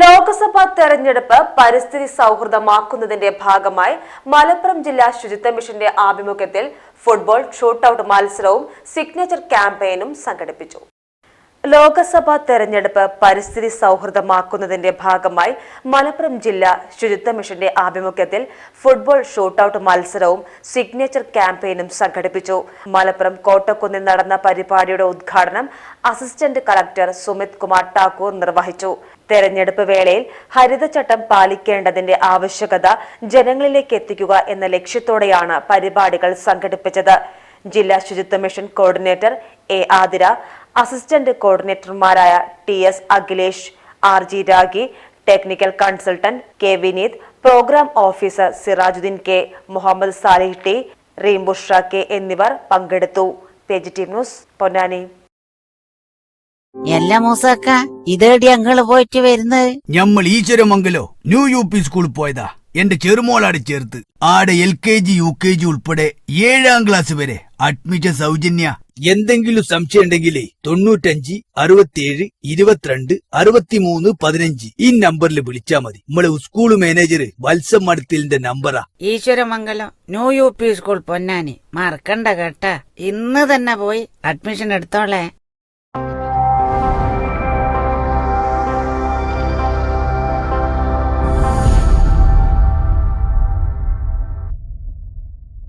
ലോക്സഭാ തെരഞ്ഞെടുപ്പ് പരിസ്ഥിതി സൗഹൃദമാക്കുന്നതിന്റെ ഭാഗമായി മലപ്പുറം ജില്ലാ ശുചിത്വ മിഷന്റെ ആഭിമുഖ്യത്തിൽ ഫുട്ബോൾ ഷൂട്ടൌട്ട് മത്സരവും സിഗ്നേച്ചർ ക്യാമ്പയിനും സംഘടിപ്പിച്ചു. ലോക്സഭാ തെരഞ്ഞെടുപ്പ് പരിസ്ഥിതി സൗഹൃദമാക്കുന്നതിന്റെ ഭാഗമായി മലപ്പുറം ജില്ലാ ശുചിത്വ മിഷന്റെ ആഭിമുഖ്യത്തിൽ ഫുട്ബോൾ ഷൂട്ടൌട്ട് മത്സരവും സിഗ്നേച്ചർ ക്യാമ്പയിനും സംഘടിപ്പിച്ചു. മലപ്പുറം കോട്ടക്കുന്നിൽ നടന്ന പരിപാടിയുടെ ഉദ്ഘാടനം അസിസ്റ്റന്റ് കളക്ടർ സുമിത് കുമാർ ടാക്കൂർ നിർവഹിച്ചു. തെരഞ്ഞെടുപ്പ് വേളയിൽ ഹരിതചട്ടം പാലിക്കേണ്ടതിന്റെ ആവശ്യകത ജനങ്ങളിലേക്ക് എത്തിക്കുക എന്ന ലക്ഷ്യത്തോടെയാണ് പരിപാടികൾ സംഘടിപ്പിച്ചത്. ജില്ലാ ശുചിത്വ mission coordinator A Athira assistant കോർഡിനേറ്റർമാരായ T S Akhilesh R G Ragi technical consultant K Vineeth programme officer Sirajuddin K Muhammad Salih T Reembusha K എന്നിവർ പങ്കെടുത്തു. Page team news Ponnani. എല്ലാ മൂസക്ക ഇതേടി അങ്ങൾ പോയിട്ട് വരുന്നത്? ഞമ്മൾ ഈശ്വരമംഗലോ ന്യൂ യു പി സ്കൂളിൽ പോയതാ. എന്റെ ചെറുമോളാട് ചേർത്ത്. ആടെ L K G U K G ഉൾപ്പെടെ ഏഴാം ക്ലാസ് വരെ അഡ്മിഷൻ സൗജന്യ. എന്തെങ്കിലും സംശയം ഉണ്ടെങ്കിലേ തൊണ്ണൂറ്റഞ്ച് അറുപത്തിയേഴ് ഇരുപത്തിരണ്ട് അറുപത്തിമൂന്ന് പതിനഞ്ച് ഈ നമ്പറിൽ വിളിച്ചാ മതി. നമ്മളെ സ്കൂൾ മാനേജർ വത്സം മടത്തിലിന്റെ നമ്പറാ. Eswaramangalam new U P school Ponnani. മറക്കണ്ട കേട്ടാ. ഇന്ന് തന്നെ പോയി അഡ്മിഷൻ എടുത്തോളെ.